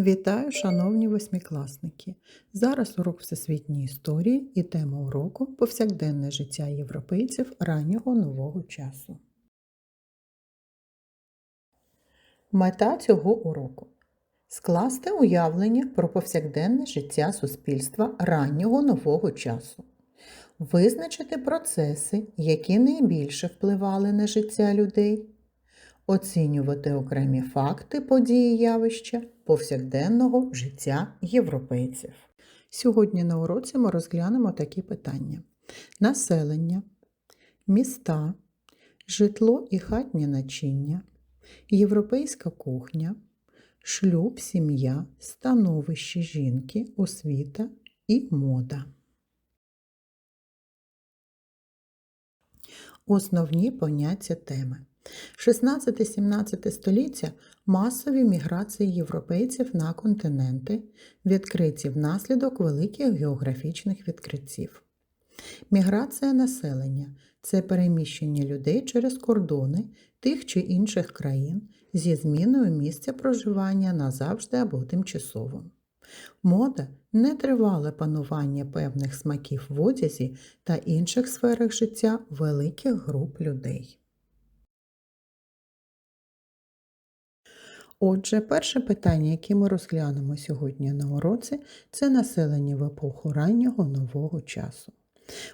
Вітаю, шановні восьмикласники! Зараз урок всесвітньої історії і тема уроку повсякденне життя європейців раннього нового часу. Мета цього уроку скласти уявлення про повсякденне життя суспільства раннього нового часу, визначити процеси, які найбільше впливали на життя людей, оцінювати окремі факти, події явища повсякденного життя європейців. Сьогодні на уроці ми розглянемо такі питання: населення, міста, житло і хатнє начиння, європейська кухня, шлюб, сім'я, становище жінки, освіта і мода. Основні поняття теми. 16-17 століття масові міграції європейців на континенти, відкриті внаслідок великих географічних відкриттів. Міграція населення це переміщення людей через кордони тих чи інших країн зі зміною місця проживання назавжди або тимчасово. Мода нетривале панування певних смаків в одязі та інших сферах життя великих груп людей. Отже, перше питання, яке ми розглянемо сьогодні на уроці, це населення в епоху раннього нового часу.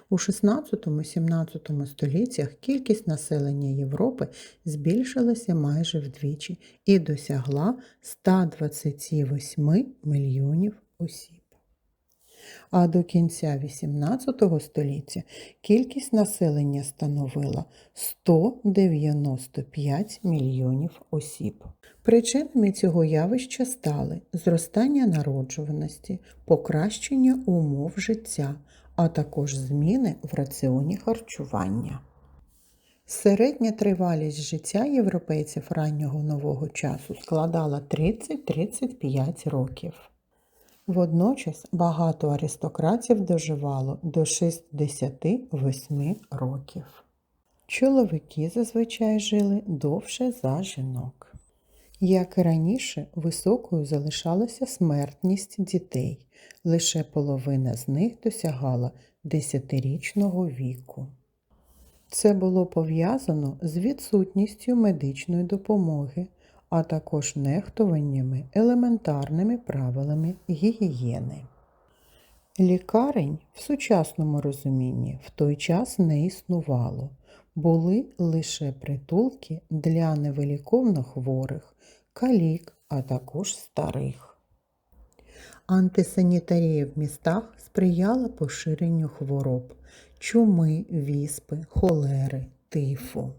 У 16-17 століттях кількість населення Європи збільшилася майже вдвічі і досягла 128 мільйонів осіб. А до кінця XVIII століття кількість населення становила 195 мільйонів осіб. Причинами цього явища стали зростання народжуваності, покращення умов життя, а також зміни в раціоні харчування. Середня тривалість життя європейців раннього нового часу складала 30-35 років. Водночас багато аристократів доживало до 68 років. Чоловіки зазвичай жили довше за жінок. Як і раніше, високою залишалася смертність дітей, лише половина з них досягала 10-річного віку. Це було пов'язано з відсутністю медичної допомоги, а також нехтуваннями елементарними правилами гігієни. Лікарень в сучасному розумінні в той час не існувало, були лише притулки для невиліковно хворих, калік, а також старих. Антисанітарія в містах сприяла поширенню хвороб чуми, віспи, холери, тифу.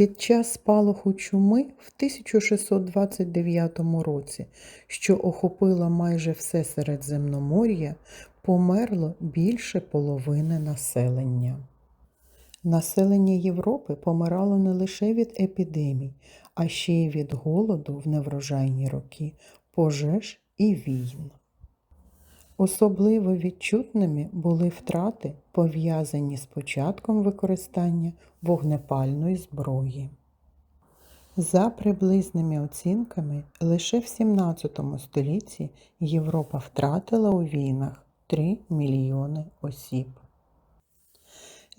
Під час спалаху чуми в 1629 році, що охопила майже все Середземномор'я, померло більше половини населення. Населення Європи помирало не лише від епідемій, а ще й від голоду в неврожайні роки, пожеж і війн. Особливо відчутними були втрати, пов'язані з початком використання вогнепальної зброї. За приблизними оцінками, лише в 17 столітті Європа втратила у війнах 3 мільйони осіб.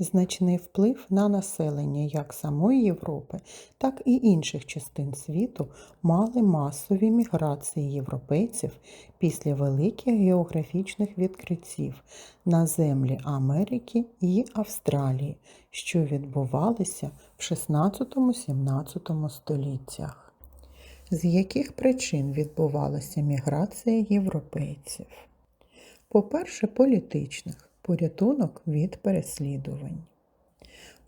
Значний вплив на населення як самої Європи, так і інших частин світу мали масові міграції європейців після великих географічних відкриттів на землі Америки і Австралії, що відбувалися в 16-17 століттях. З яких причин відбувалася міграція європейців? По-перше, політичних порятунок від переслідувань.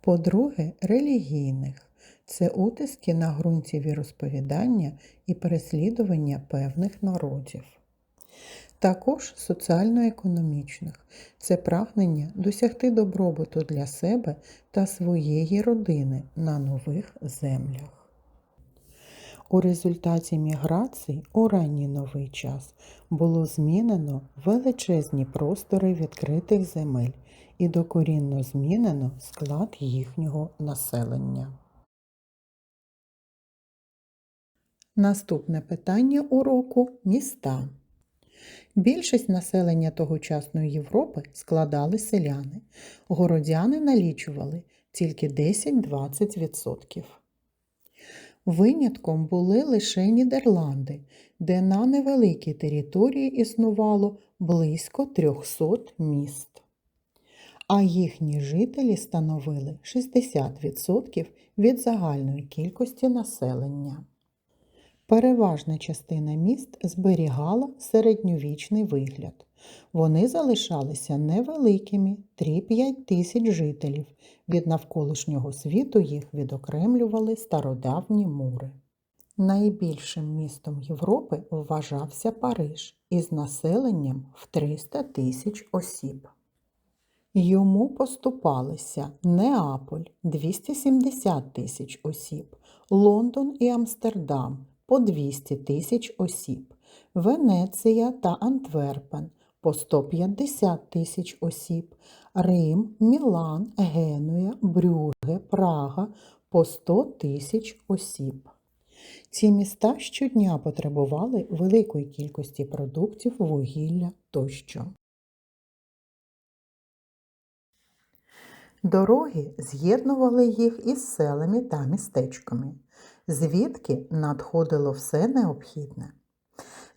По-друге, релігійних це утиски на ґрунті віросповідання і переслідування певних народів. Також соціально-економічних це прагнення досягти добробуту для себе та своєї родини на нових землях. У результаті міграцій у ранній новий час було змінено величезні простори відкритих земель і докорінно змінено склад їхнього населення. Наступне питання уроку міста. Більшість населення тогочасної Європи складали селяни. Городяни налічували тільки 10-20%. Винятком були лише Нідерланди, де на невеликій території існувало близько 300 міст. А їхні жителі становили 60% від загальної кількості населення. Переважна частина міст зберігала середньовічний вигляд. Вони залишалися невеликими 3-5 тисяч жителів. Від навколишнього світу їх відокремлювали стародавні мури. Найбільшим містом Європи вважався Париж із населенням в 300 тисяч осіб. Йому поступалися Неаполь 270 тисяч осіб, Лондон і Амстердам по 200 тисяч осіб, Венеція та Антверпен по 150 тисяч осіб, Рим, Мілан, Генуя, Брюгге, Прага по 100 тисяч осіб. Ці міста щодня потребували великої кількості продуктів, вугілля тощо. Дороги з'єднували їх із селами та містечками, звідки надходило все необхідне.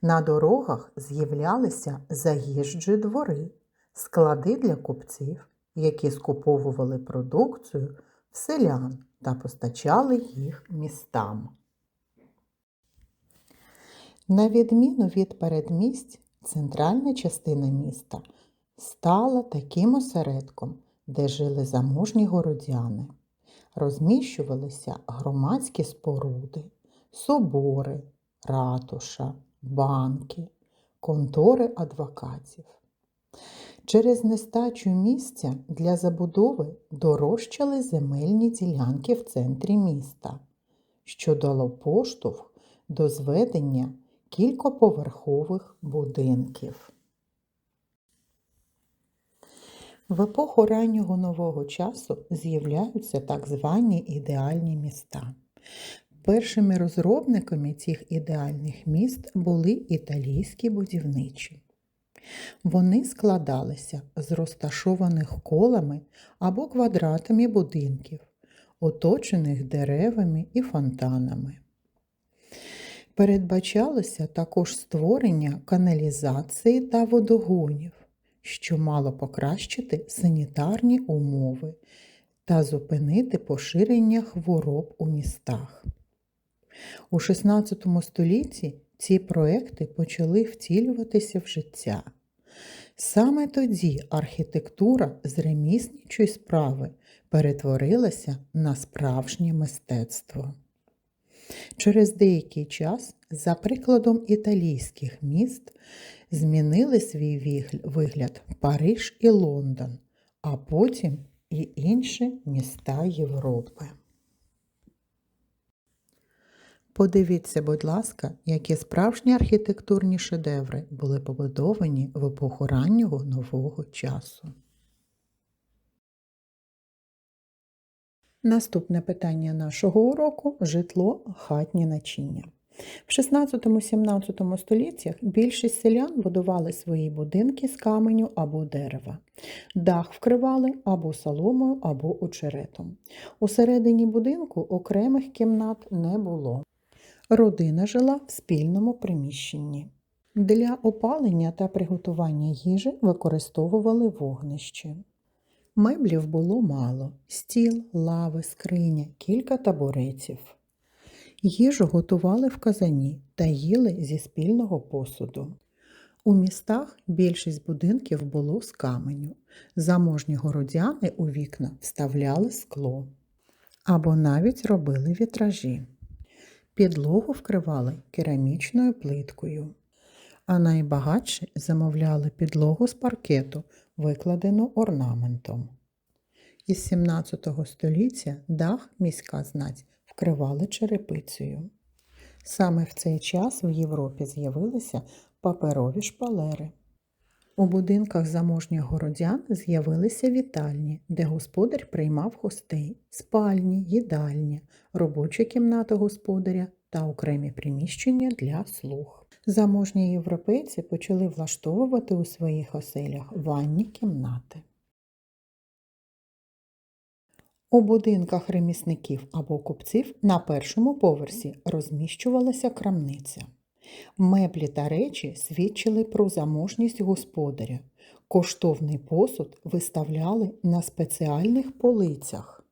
На дорогах з'являлися заїжджі двори, склади для купців, які скуповували продукцію в селян та постачали їх містам. На відміну від передмість, центральна частина міста стала таким осередком, де жили заможні городяни. Розміщувалися громадські споруди, собори, ратуша, банки, контори адвокатів. Через нестачу місця для забудови дорожчали земельні ділянки в центрі міста, що дало поштовх до зведення кількоповерхових будинків. В епоху раннього нового часу з'являються так звані ідеальні міста. Першими розробниками цих ідеальних міст були італійські будівничі. Вони складалися з розташованих колами або квадратами будинків, оточених деревами і фонтанами. Передбачалося також створення каналізації та водогонів, що мало покращити санітарні умови та зупинити поширення хвороб у містах. У XVI столітті ці проекти почали втілюватися в життя. Саме тоді архітектура з ремісничої справи перетворилася на справжнє мистецтво. Через деякий час, за прикладом італійських міст, змінили свій вигляд Париж і Лондон, а потім і інші міста Європи. Подивіться, будь ласка, які справжні архітектурні шедеври були побудовані в епоху раннього нового часу. Наступне питання нашого уроку житло, хатні начиння. В 16-17 століттях більшість селян будували свої будинки з каменю або дерева. Дах вкривали або соломою, або очеретом. Усередині будинку окремих кімнат не було. Родина жила в спільному приміщенні. Для опалення та приготування їжі використовували вогнище. Меблів було мало: стіл, лави, скриня, кілька табуретів. Їжу готували в казані та їли зі спільного посуду. У містах більшість будинків було з каменю. Заможні городяни у вікна вставляли скло або навіть робили вітражі. Підлогу вкривали керамічною плиткою, а найбагатші замовляли підлогу з паркету, викладену орнаментом. Із 17 століття дах міська знать вкривали черепицею. Саме в цей час в Європі з'явилися паперові шпалери. У будинках заможніх городян з'явилися вітальні, де господар приймав гостей, спальні, їдальня, робоча кімната господаря та окремі приміщення для слуг. Заможні європейці почали влаштовувати у своїх оселях ванні кімнати. У будинках ремісників або купців на першому поверсі розміщувалася крамниця. Меблі та речі свідчили про заможність господаря. Коштовний посуд виставляли на спеціальних полицях.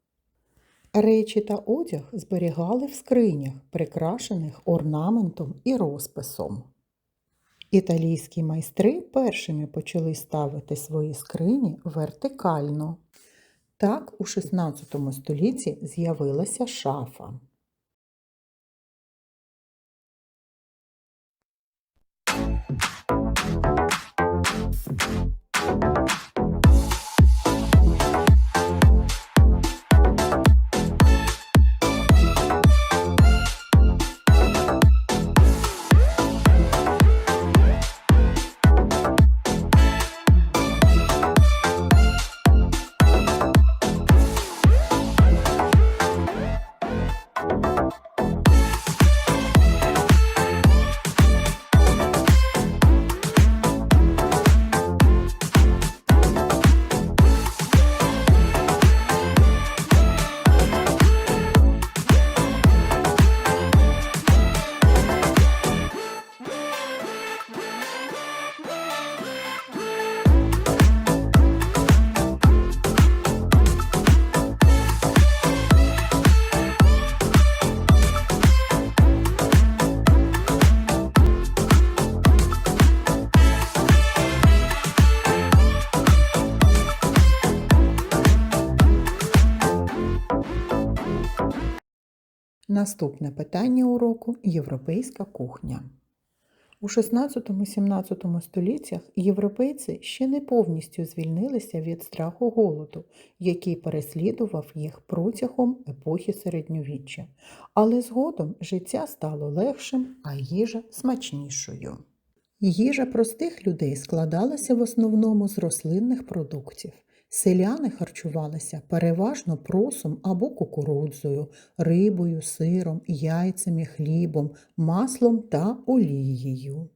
Речі та одяг зберігали в скринях, прикрашених орнаментом і розписом. Італійські майстри першими почали ставити свої скрині вертикально. Так, у XVI столітті з'явилася шафа. Наступне питання уроку Європейська кухня. У 16-17 століттях європейці ще не повністю звільнилися від страху голоду, який переслідував їх протягом епохи середньовіччя. Але згодом життя стало легшим, а їжа смачнішою. Їжа простих людей складалася в основному з рослинних продуктів. Селяни харчувалися переважно просом або кукурудзою, рибою, сиром, яйцями, хлібом, маслом та олією.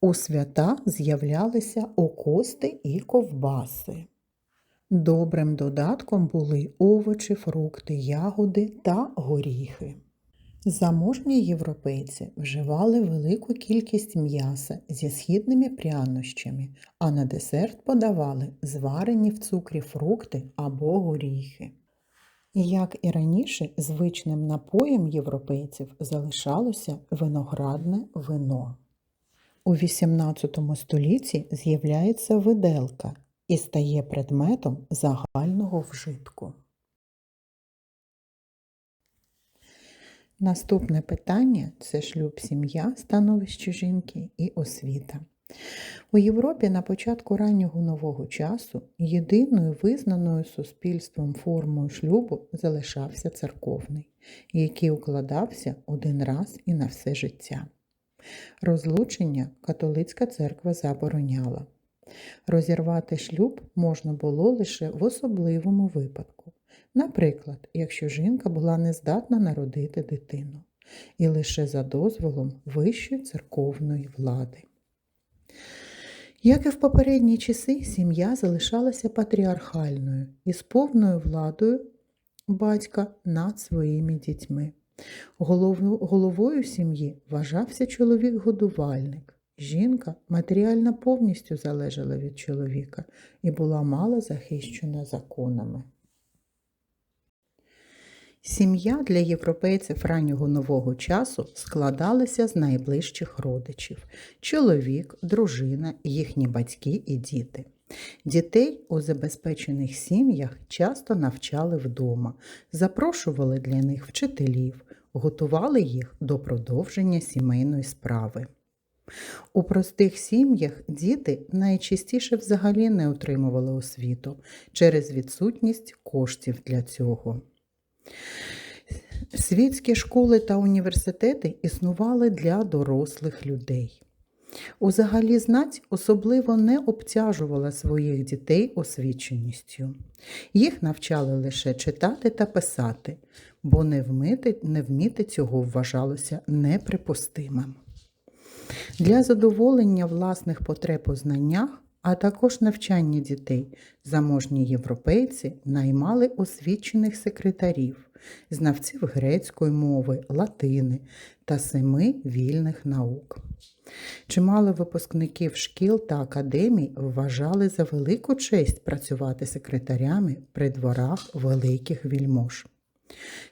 У свята з'являлися окости і ковбаси. Добрим додатком були овочі, фрукти, ягоди та горіхи. Заможні європейці вживали велику кількість м'яса зі східними прянощами, а на десерт подавали зварені в цукрі фрукти або горіхи. Як і раніше, звичним напоєм європейців залишалося виноградне вино. У XVIII столітті з'являється виделка і стає предметом загального вжитку. Наступне питання це шлюб, сім'я, становище жінки і освіта. У Європі на початку раннього нового часу єдиною визнаною суспільством формою шлюбу залишався церковний, який укладався один раз і на все життя. Розлучення католицька церква забороняла. Розірвати шлюб можна було лише в особливому випадку. Наприклад, якщо жінка була нездатна народити дитину, і лише за дозволом вищої церковної влади. Як і в попередні часи, сім'я залишалася патріархальною і з повною владою батька над своїми дітьми. Головою сім'ї вважався чоловік-годувальник. Жінка матеріально повністю залежала від чоловіка і була мало захищена законами. Сім'я для європейців раннього нового часу складалася з найближчих родичів чоловік, дружина, їхні батьки і діти. Дітей у забезпечених сім'ях часто навчали вдома, запрошували для них вчителів, готували їх до продовження сімейної справи. У простих сім'ях діти найчастіше взагалі не отримували освіту через відсутність коштів для цього. Світські школи та університети існували для дорослих людей. Узагалі знать особливо не обтяжувала своїх дітей освіченістю. Їх навчали лише читати та писати. бо не вміти, не вміти цього вважалося неприпустимим. Для задоволення власних потреб у знаннях, а також навчання дітей, заможні європейці наймали освічених секретарів, знавців грецької мови, латини та семи вільних наук. Чимало випускників шкіл та академій вважали за велику честь працювати секретарями при дворах великих вільмож.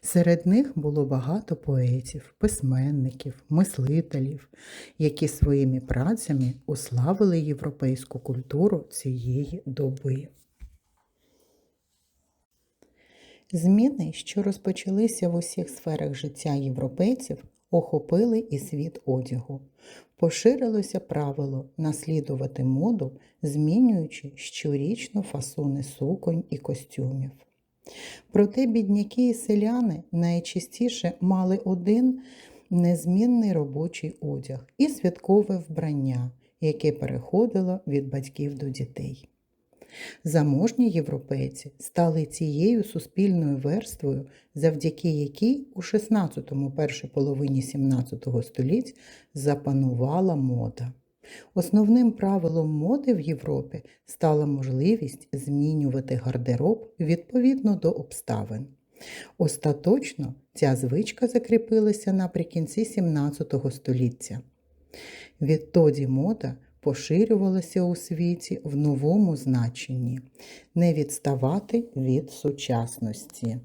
Серед них було багато поетів, письменників, мислителів, які своїми працями уславили європейську культуру цієї доби. Зміни, що розпочалися в усіх сферах життя європейців, охопили і світ одягу. Поширилося правило наслідувати моду, змінюючи щорічно фасони суконь і костюмів. Проте бідняки і селяни найчастіше мали один незмінний робочий одяг і святкове вбрання, яке переходило від батьків до дітей. Заможні європейці стали цією суспільною верствою, завдяки якій у 16-му першій половині 17 століть запанувала мода. Основним правилом моди в Європі стала можливість змінювати гардероб відповідно до обставин. Остаточно ця звичка закріпилася наприкінці 17 століття. Відтоді мода поширювалася у світі в новому значенні не відставати від сучасності.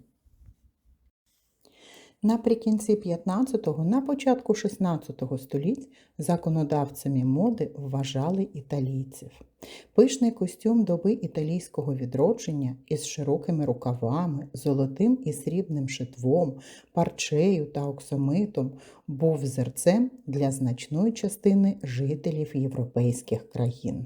Наприкінці 15-го, на початку 16 століть законодавцями моди вважали італійців. Пишний костюм доби італійського відродження із широкими рукавами, золотим і срібним шитвом, парчею та оксамитом був взерцем для значної частини жителів європейських країн.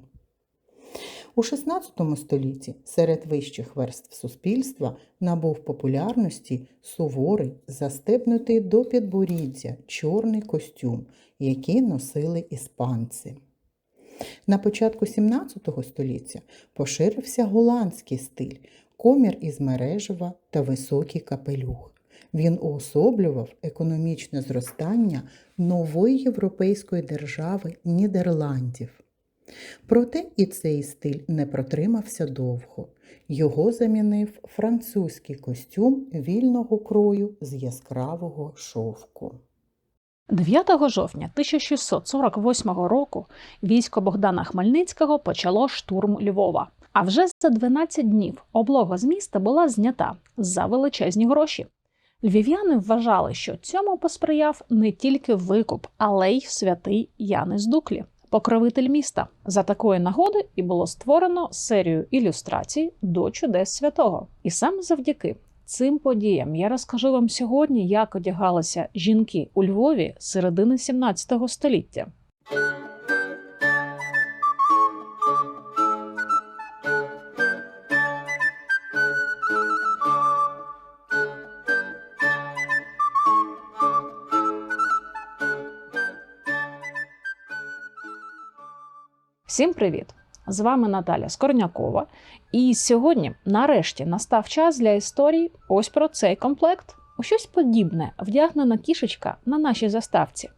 У XVI столітті серед вищих верств суспільства набув популярності суворий, застебнутий до підборіддя чорний костюм, який носили іспанці. На початку XVII століття поширився голландський стиль, комір із мережева та високий капелюх. Він уособлював економічне зростання нової європейської держави Нідерландів. Проте і цей стиль не протримався довго. Його замінив французький костюм вільного крою з яскравого шовку. 9 жовтня 1648 року військо Богдана Хмельницького почало штурм Львова. А вже за 12 днів облога з міста була знята за величезні гроші. Львів'яни вважали, що цьому посприяв не тільки викуп, але й святий Янис Дуклі покровитель міста. За такої нагоди і було створено серію ілюстрацій до чудес святого. І саме завдяки цим подіям я розкажу вам сьогодні, як одягалися жінки у Львові середини 17 століття. Всім привіт! З вами Наталя Скорнякова. І сьогодні, нарешті, настав час для історії ось про цей комплект. У щось подібне вдягнена кішечка на нашій заставці.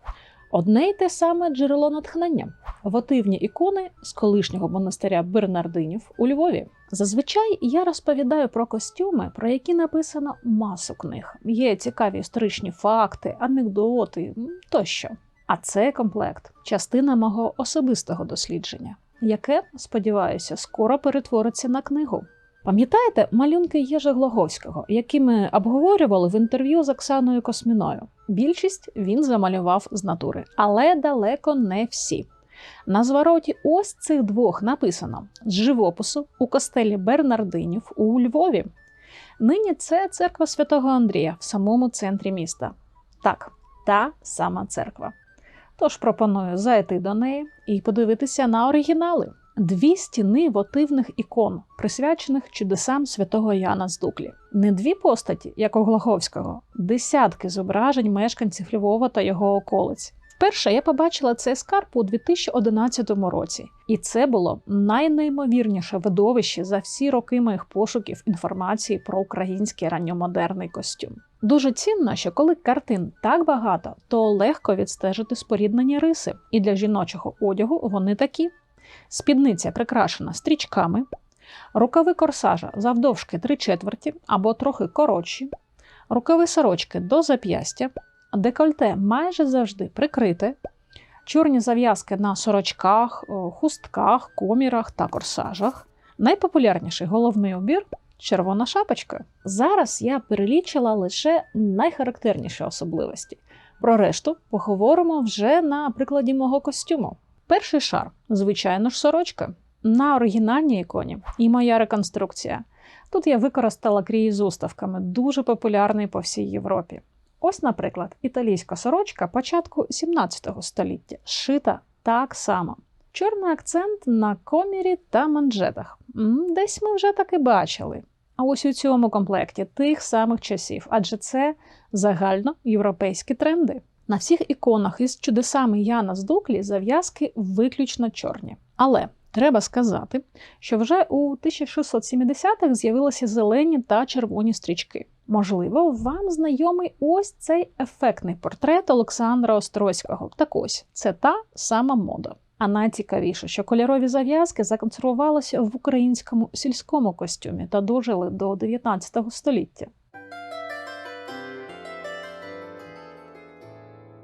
Одне й те саме джерело натхнення вотивні ікони з колишнього монастиря Бернардинів у Львові. Зазвичай я розповідаю про костюми, про які написано масу книг. Є цікаві історичні факти, анекдоти тощо. А це комплект частина мого особистого дослідження, яке, сподіваюся, скоро перетвориться на книгу. Пам'ятаєте малюнки Єжа Глоговського, які ми обговорювали в інтерв'ю з Оксаною Косміною? Більшість він замалював з натури, але далеко не всі. На звороті ось цих двох написано з живопису у костелі Бернардинів у Львові. Нині це церква святого Андрія в самому центрі міста. Так, та сама церква. Тож пропоную зайти до неї і подивитися на оригінали. Дві стіни вотивних ікон, присвячених чудесам святого Яна з Дуклі. Не дві постаті, як у Глаховського, десятки зображень мешканців Львова та його околиць. Вперше я побачила цей скарб у 2011 році, і це було найнеймовірніше видовище за всі роки моїх пошуків інформації про український ранньомодерний костюм. Дуже цінно, що коли картин так багато, то легко відстежити споріднені риси, і для жіночого одягу вони такі: спідниця прикрашена стрічками, рукави корсажа завдовжки 3 четверті або трохи коротші, рукави сорочки до зап'ястя, декольте майже завжди прикрите, чорні зав'язки на сорочках, хустках, комірах та корсажах. Найпопулярніший головний убір червона шапочка. Зараз я перелічила лише найхарактерніші особливості. Про решту поговоримо вже на прикладі мого костюму. Перший шар, звичайно ж, сорочка. На оригінальній іконі і моя реконструкція. Тут я використала крій з уставками, дуже популярний по всій Європі. Ось, наприклад, італійська сорочка початку 17 століття, шита так само. Чорний акцент на комірі та манжетах. Десь ми вже таки бачили. А ось у цьому комплекті тих самих часів, адже це загально європейські тренди. На всіх іконах із чудесами Яна з Дуклі зав'язки виключно чорні. Але треба сказати, що вже у 1670-х з'явилися зелені та червоні стрічки. Можливо, вам знайомий ось цей ефектний портрет Олександра Острозького. Так ось це та сама мода. А найцікавіше, що кольорові зав'язки законсервувалися в українському сільському костюмі та дожили до 19 століття.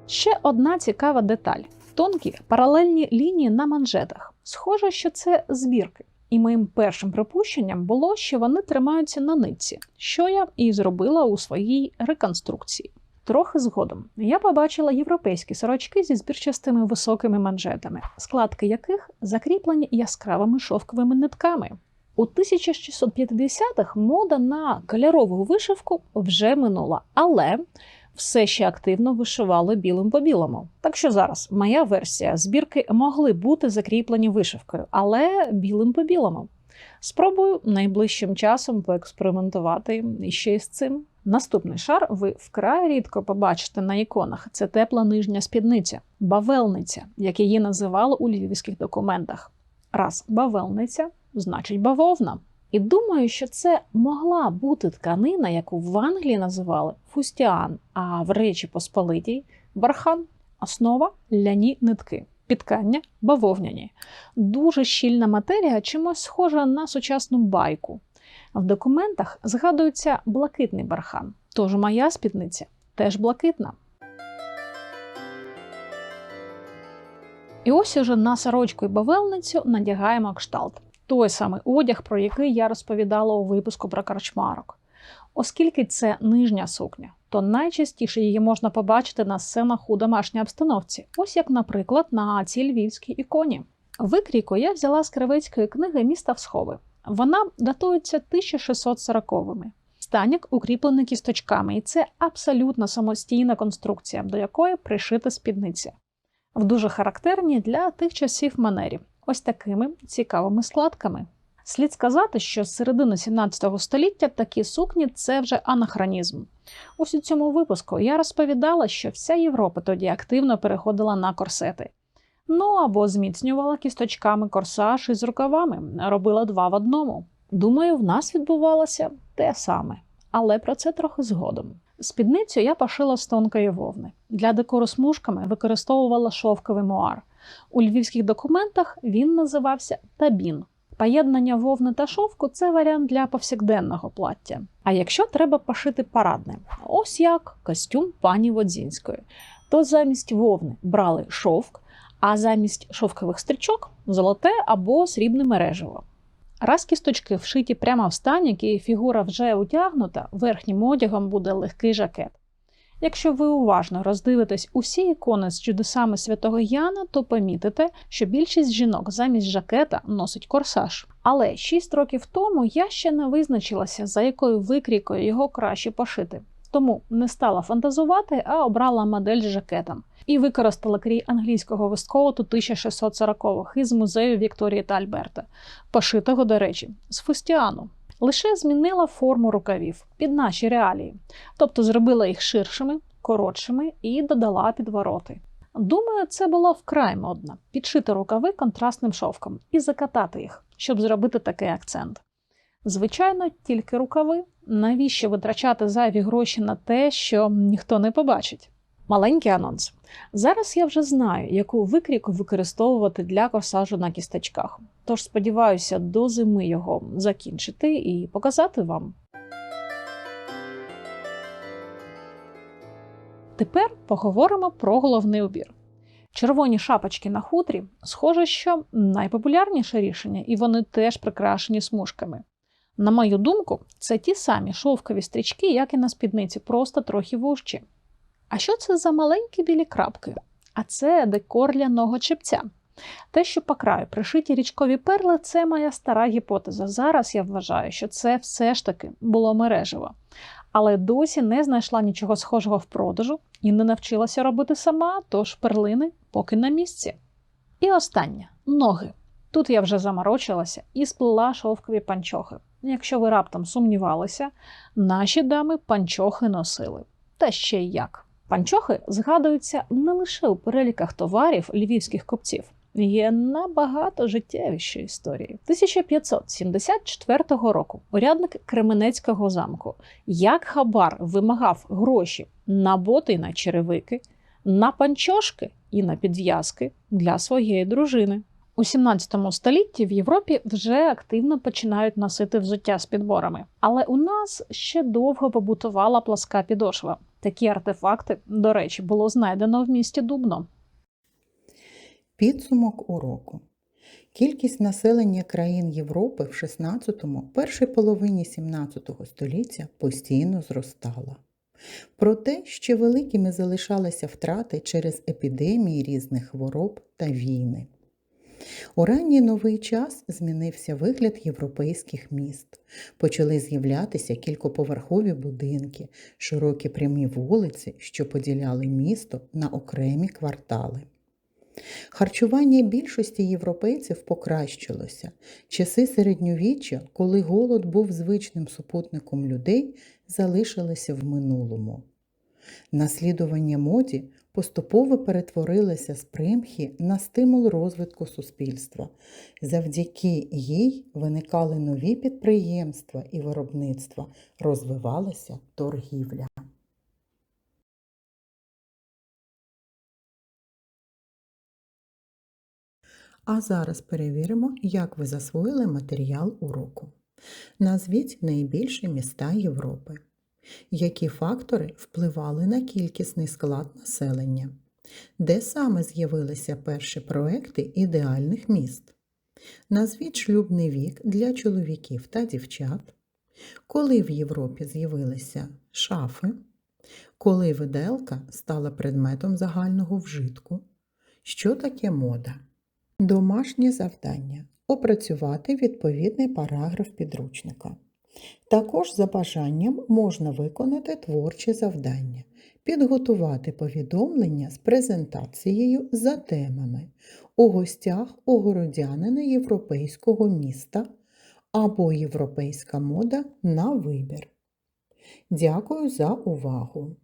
Ще одна цікава деталь: тонкі паралельні лінії на манжетах. Схоже, що це збірки. І моїм першим припущенням було, що вони тримаються на нитці, що я і зробила у своїй реконструкції. Трохи згодом я побачила європейські сорочки зі збірчастими високими манжетами, складки яких закріплені яскравими шовковими нитками. У 1650-х мода на кольорову вишивку вже минула, але все ще активно вишивали білим по білому. Так що зараз моя версія збірки могли бути закріплені вишивкою, але білим по білому. Спробую найближчим часом поекспериментувати іще з цим. Наступний шар ви вкрай рідко побачите на іконах. Це тепла нижня спідниця, бавелниця, як її називали у львівських документах. Раз бавелниця, значить бавовна. І думаю, що це могла бути тканина, яку в Англії називали фустіан, а в Речі Посполитій бархан, основа ляні нитки, підкання бавовняні. Дуже щільна матерія, чимось схожа на сучасну байку. В документах згадується блакитний бархан, тож моя спідниця теж блакитна. І ось уже на сорочку і бавелницю надягаємо кшталт. Той самий одяг, про який я розповідала у випуску про карчмарок. Оскільки це нижня сукня, то найчастіше її можна побачити на сценах у домашній обстановці, ось як, наприклад, на цій львівській іконі. Викрійку я взяла з кривецької книги Міста Всхови. Вона датується 1640-ми. Станік укріплений кісточками, і це абсолютно самостійна конструкція, до якої пришита спідниця. В дуже характерній для тих часів манері, ось такими цікавими складками. Слід сказати, що з середини 17 століття такі сукні це вже анахронізм. Ось у цьому випуску я розповідала, що вся Європа тоді активно переходила на корсети. Ну або зміцнювала кісточками корсаж із рукавами, робила два в одному. Думаю, в нас відбувалося те саме, але про це трохи згодом. Спідницю я пошила з тонкої вовни. Для декору смужками використовувала шовковий муар. У львівських документах він називався табін. Поєднання вовни та шовку це варіант для повсякденного плаття. А якщо треба пошити парадне, ось як костюм пані Водзінської, то замість вовни брали шовк, а замість шовкових стрічок золоте або срібне мережево. Раз кісточки вшиті прямо в станік і фігура вже утягнута, верхнім одягом буде легкий жакет. Якщо ви уважно роздивитесь усі ікони з чудесами святого Яна, то помітите, що більшість жінок замість жакета носить корсаж. Але 6 років тому я ще не визначилася, за якою викрійкою його краще пошити. Тому не стала фантазувати, а обрала модель з жакетом і використала крій англійського вискоуту 1640-х із музею Вікторії та Альберта, пошитого, до речі, з фустіану. Лише змінила форму рукавів під наші реалії, тобто зробила їх ширшими, коротшими і додала підвороти. Думаю, це було вкрай модно підшити рукави контрастним шовком і закатати їх, щоб зробити такий акцент. Звичайно, тільки рукави. Навіщо витрачати зайві гроші на те, що ніхто не побачить? Маленький анонс. Зараз я вже знаю, яку викрійку використовувати для корсажу на кісточках. Тож сподіваюся, до зими його закінчити і показати вам. Тепер поговоримо про головний убір. Червоні шапочки на хутрі, схоже, що найпопулярніше рішення, і вони теж прикрашені смужками. На мою думку, це ті самі шовкові стрічки, як і на спідниці, просто трохи вужчі. А що це за маленькі білі крапки? А це декор ляного чепця. Те, що по краю пришиті річкові перли, це моя стара гіпотеза. Зараз я вважаю, що це все ж таки було мережево. Але досі не знайшла нічого схожого в продажу і не навчилася робити сама, тож перлини поки на місці. І останнє ноги. Тут я вже заморочилася і сплела шовкові панчохи. Якщо ви раптом сумнівалися, наші дами панчохи носили. Та ще й як. Панчохи згадуються не лише у переліках товарів львівських купців. Є набагато життєвіші історії. 1574 року урядник Кременецького замку як хабар вимагав гроші на боти й на черевики, на панчошки і на підв'язки для своєї дружини. У 17 столітті в Європі вже активно починають носити взуття з підборами, але у нас ще довго побутувала пласка підошва. Такі артефакти, до речі, було знайдено в місті Дубно. Підсумок уроку. Кількість населення країн Європи в 16-му, першій половині 17 століття постійно зростала. Проте ще великими залишалися втрати через епідемії різних хвороб та війни. У ранній новий час змінився вигляд європейських міст. Почали з'являтися кількоповерхові будинки, широкі прямі вулиці, що поділяли місто на окремі квартали. Харчування більшості європейців покращилося. Часи середньовіччя, коли голод був звичним супутником людей, залишилися в минулому. Наслідування моді поступово перетворилося з примхи на стимул розвитку суспільства. Завдяки їй виникали нові підприємства і виробництва, розвивалася торгівля. А зараз перевіримо, як ви засвоїли матеріал уроку. Назвіть найбільші міста Європи. Які фактори впливали на кількісний склад населення? Де саме з'явилися перші проекти ідеальних міст? Назвіть шлюбний вік для чоловіків та дівчат. Коли в Європі з'явилися шафи? Коли виделка стала предметом загального вжитку? Що таке мода? Домашнє завдання опрацювати відповідний параграф підручника. Також за бажанням можна виконати творче завдання, підготувати повідомлення з презентацією за темами у гостях у городянина європейського міста або європейська мода на вибір. Дякую за увагу!